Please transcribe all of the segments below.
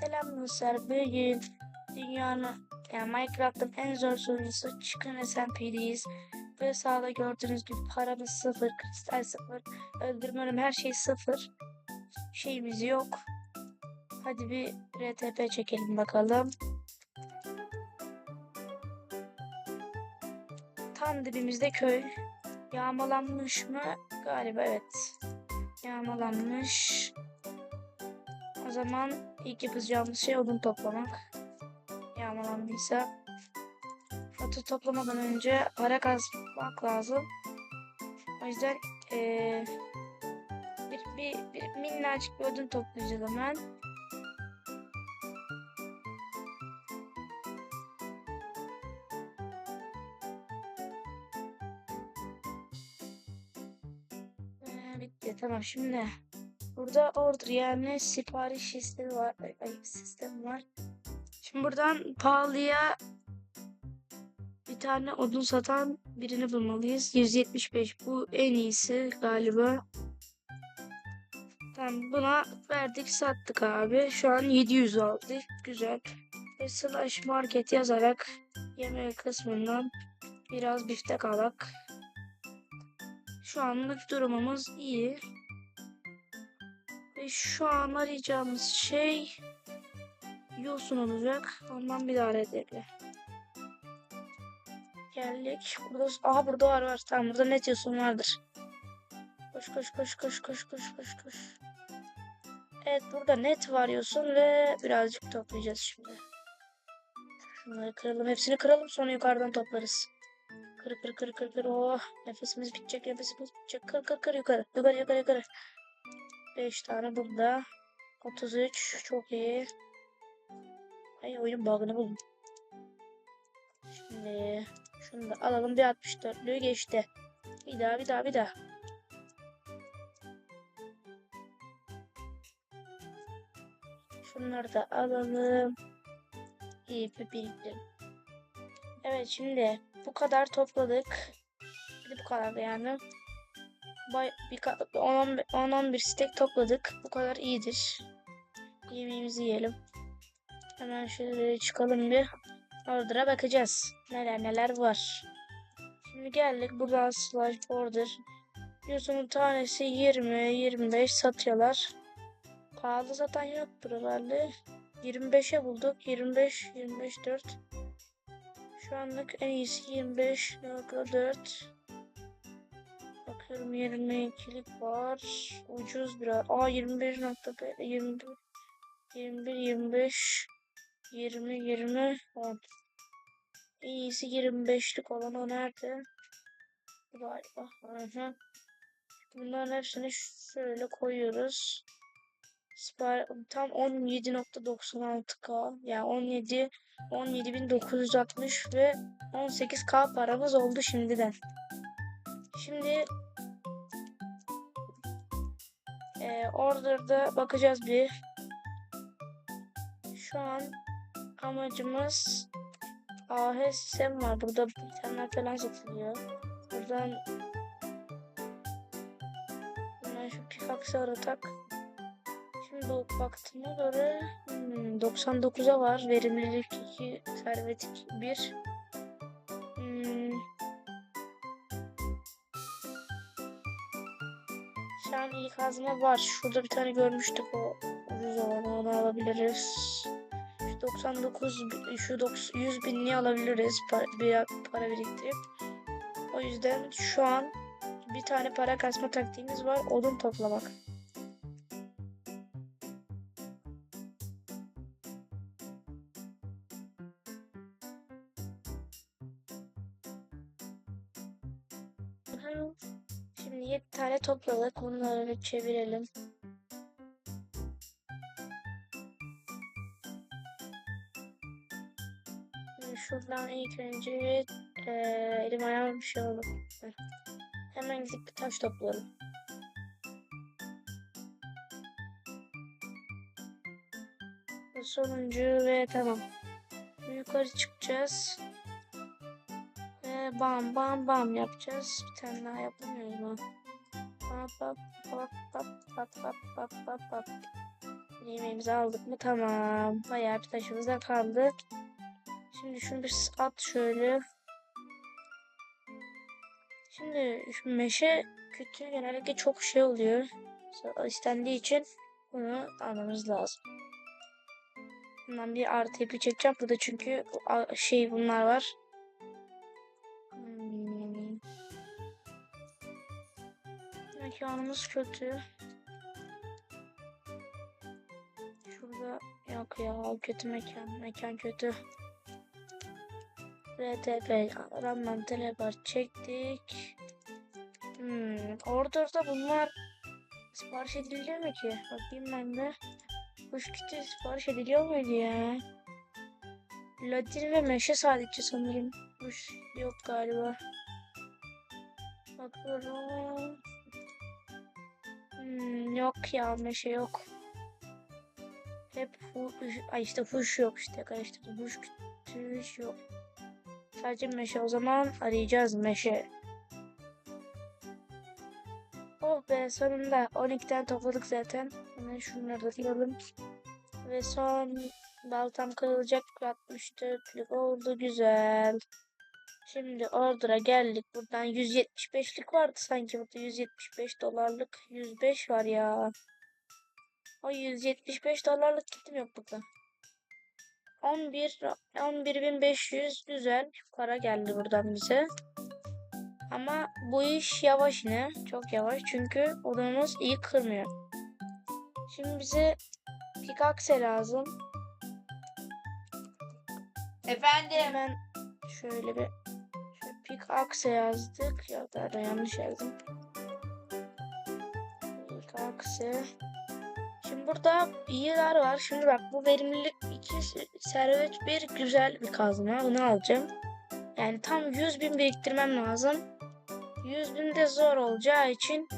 Selam dostlar. Bugün dünyanın yani Minecraft'ın en zor sunucusu Chicken SMP'deyiz. Ve sağda gördüğünüz gibi paramız sıfır, kristal sıfır, öldürme her şey sıfır. Şeyimiz yok. Hadi bir RTP çekelim bakalım. Tam dibimizde köy. Yağmalanmış mı? Galiba evet. Yağmalanmış. O zaman ilk yapacağımız şey odun toplamak. Yağmalandıysa. Atı toplamadan önce para kazmak lazım. O yüzden eee, bir, bir, bir minnacık bir odun toplayacağız hemen. Ee, bitti tamam şimdi Burada order yani sipariş sistemi var. Ay, sistem var. Şimdi buradan pahalıya bir tane odun satan birini bulmalıyız. 175 bu en iyisi galiba. Tamam buna verdik sattık abi. Şu an 700 aldık. Güzel. Ve slash market yazarak yemek kısmından biraz biftek alak. Şu anlık durumumuz iyi. Ve şu an arayacağımız şey yosun olacak. Ondan bir daha edelim. Geldik. Burada, aha burada var var. Tamam burada net yosun vardır. Koş koş koş koş koş koş koş koş. Evet burada net var yosun ve birazcık toplayacağız şimdi. Şunları kıralım. Hepsini kıralım sonra yukarıdan toplarız. Kır kır kır kır kır. Oh nefesimiz bitecek nefesimiz bitecek. Kır kır kır yukarı. Yukarı yukarı yukarı. 5 tane burada. 33 çok iyi. Ay oyun bug'ını buldum. Şimdi şunu da alalım bir 64'lüğü geçti. Bir daha bir daha bir daha. Şunları da alalım. İyi bir biriktirelim. Evet şimdi bu kadar topladık. Bir bu kadar da yani bay, bir 10-11 stek topladık. Bu kadar iyidir. Yemeğimizi yiyelim. Hemen şöyle çıkalım bir. Order'a bakacağız. Neler neler var. Şimdi geldik buradan slash order. Yosunun tanesi 20-25 satıyorlar. Pahalı satan yok buralarda. 25'e bulduk. 25, 25, 4. Şu anlık en iyisi 25.4. Bakıyorum 22'lik var. Ucuz biraz. Aa 21.5 21 21 25 20 20 10. En iyisi 25'lik olan o nerede? Galiba. Hı Bunların hepsini şöyle koyuyoruz. Tam 17.96k yani 17 17.960 ve 18k paramız oldu şimdiden. Şimdi e, order'da bakacağız bir. Şu an amacımız AH sistem var. Burada bitenler falan satılıyor. Buradan hemen şu pickaxe aratak. Şimdi baktığıma göre hmm, 99'a var. Verimlilik 2, servet 1. Şu an iyi kazma var. Şurada bir tane görmüştük o ucuz olanı onu alabiliriz. Şu 99 şu 90, 100 binliği alabiliriz bir para biriktirip. O yüzden şu an bir tane para kasma taktiğimiz var. Odun toplamak. Şimdi 7 tane topladık. Onları çevirelim. Şimdi şuradan ilk önce e, elim ayağım bir şey oldu. Hemen gidip bir taş toplayalım. Sonuncu ve tamam. Yukarı çıkacağız. Ve bam bam bam yapacağız. Bir tane daha yapamıyoruz Yemeğimizi aldık mı tamam. Bayağı bir taşımız da kaldı. Şimdi şunu bir at şöyle. Şimdi şu meşe kütüğü genellikle çok şey oluyor. İstendiği için bunu almamız lazım. Bundan bir artı ipi çekeceğim. Burada çünkü şey bunlar var. Mekanımız kötü. Şurada yok ya kötü mekan. Mekan kötü. RTP Ramman teleport çektik. Hmm, orada bunlar sipariş ediliyor mu ki? Bakayım ben de. Kuş kütüğü sipariş ediliyor muydu ya? Latin ve meşe sadece sanırım. Kuş yok galiba. Bakıyorum. Hmm, yok ya meşe yok. Hep fu ay işte huş yok işte karıştırdım. Huş hiç yok. Sadece meşe o zaman arayacağız meşe. Oh be sonunda 12'den topladık zaten. Hemen şunları da alalım. Ve son baltam kırılacak 64'lük oldu güzel. Şimdi Order'a geldik. Buradan 175'lik vardı sanki burada 175 dolarlık 105 var ya. O 175 dolarlık gitti mi yok burada? 11 11500 güzel para geldi buradan bize. Ama bu iş yavaş yine. Çok yavaş. Çünkü odamız iyi kırmıyor. Şimdi bize pikakse lazım. Efendim. Hemen şöyle bir pikakse yazdık. Ya da, da yanlış yazdım. Pikakse. Şimdi burada iyiler var. Şimdi bak bu verimlilik 2 servet bir güzel bir kazma. Bunu alacağım. Yani tam 100 bin biriktirmem lazım. 100 bin de zor olacağı için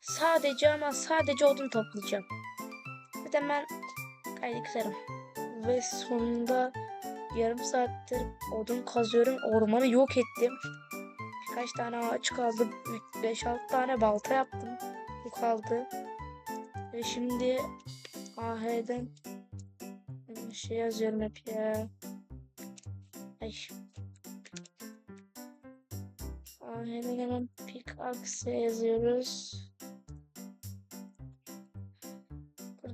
sadece ama sadece odun toplayacağım. De ben kaydı kısarım. Ve sonunda yarım saattir odun kazıyorum. Ormanı yok ettim. Birkaç tane ağaç kaldı. 5-6 tane balta yaptım. Bu kaldı. Ve şimdi AH'den şey yazıyorum hep ya. Ay. AH'den hemen pickaxe yazıyoruz.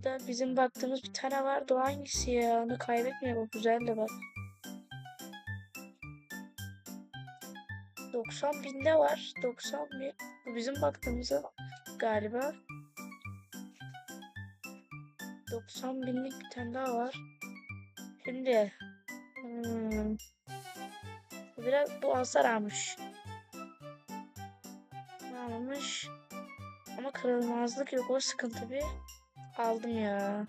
Burada bizim baktığımız bir tane vardı. O hangisi ya? Onu kaybetmiyor. Bu güzel de bak. 90 binde var. 90 bin. Bu bizim baktığımıza galiba. 90 binlik bir tane daha var. Şimdi hmm, bu biraz bu hasar almış. Almış? Ama kırılmazlık yok o sıkıntı bir. Aldım ya.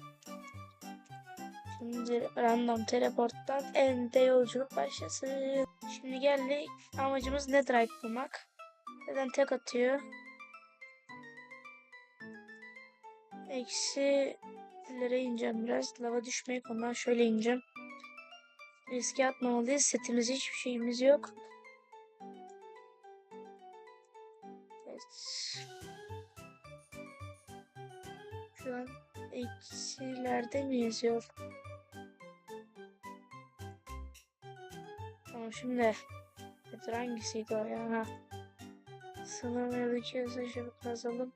Şimdi random teleporttan ende yolculuk başlasın. Şimdi geldik. Amacımız netherite bulmak. Neden tek atıyor? Eksi Lere ineceğim biraz. Lava düşmeyip ondan şöyle ineceğim. Riske atmamalıyız. Setimiz hiçbir şeyimiz yok. Evet. Şu an eksilerde miyiz yok. Tamam şimdi. Nedir hangisiydi o ya? Ha. Sınırlardaki yazıcı kazalım.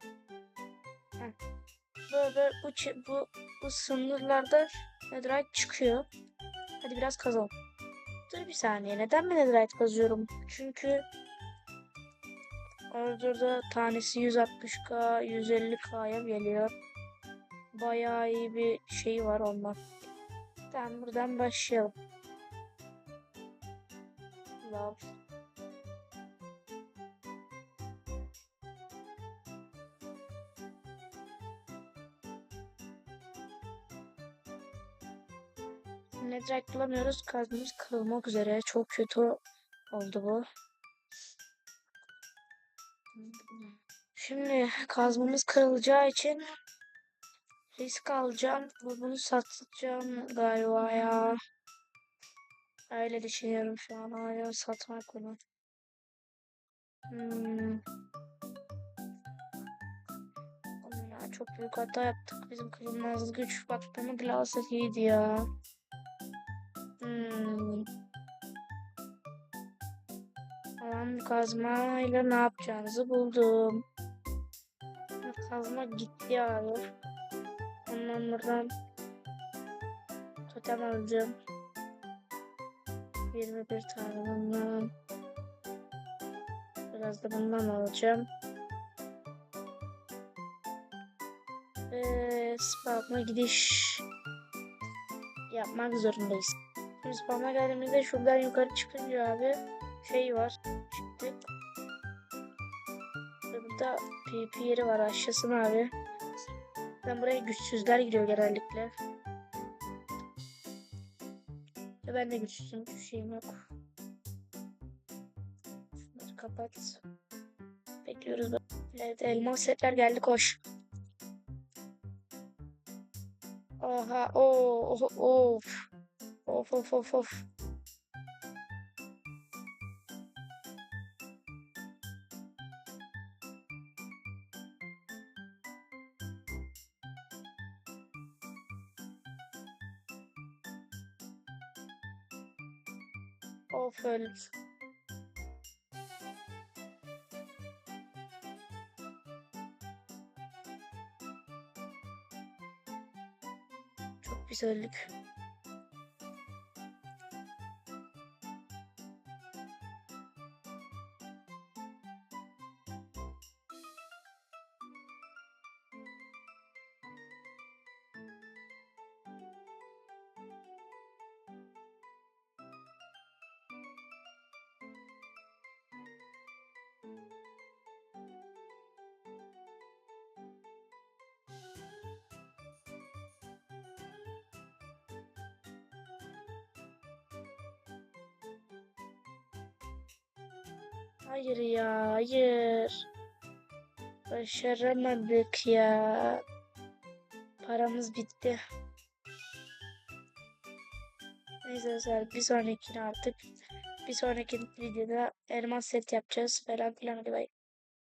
Böyle bu bu bu sınırlarda netherite çıkıyor. Hadi biraz kazalım. Dur bir saniye. Neden ben netherite kazıyorum? Çünkü orada tanesi 160k, 150k'ya geliyor. Bayağı iyi bir şey var ondan. Tamam buradan başlayalım. Love. Netherite bulamıyoruz. Kazmamız kırılmak üzere. Çok kötü oldu bu. Şimdi kazmamız kırılacağı için risk alacağım. Bu- Bunu satacağım galiba ya. Öyle düşünüyorum şu an. Hala satmak bunu. Hmm. Onlar çok büyük hata yaptık. Bizim kırılmaz güç baktığını bile alsak iyiydi ya. Hmm. Tamam kazmayla ne yapacağınızı buldum. Kazma gitti abi. Ondan buradan totem alacağım. 21 tane bundan. Biraz da bundan alacağım. Ve spam'a gidiş yapmak zorundayız. Şimdi spam'a geldiğimizde şuradan yukarı çıkınca abi şey var. Çıktık. Ve burada PP yeri var aşağısına abi. Ben buraya güçsüzler giriyor genellikle. Ve ben de güçsüzüm. Bir şeyim yok. Şunları kapat. Bekliyoruz. Evet elmas setler geldi koş. Oha oh, oh, of. Of of of of. Of. Çok pis öldük. Hayır ya, hayır. Başaramadık ya. Paramız bitti. Neyse arkadaşlar bir sonrakine artık bir sonraki videoda elmas set yapacağız falan filan hadi bay.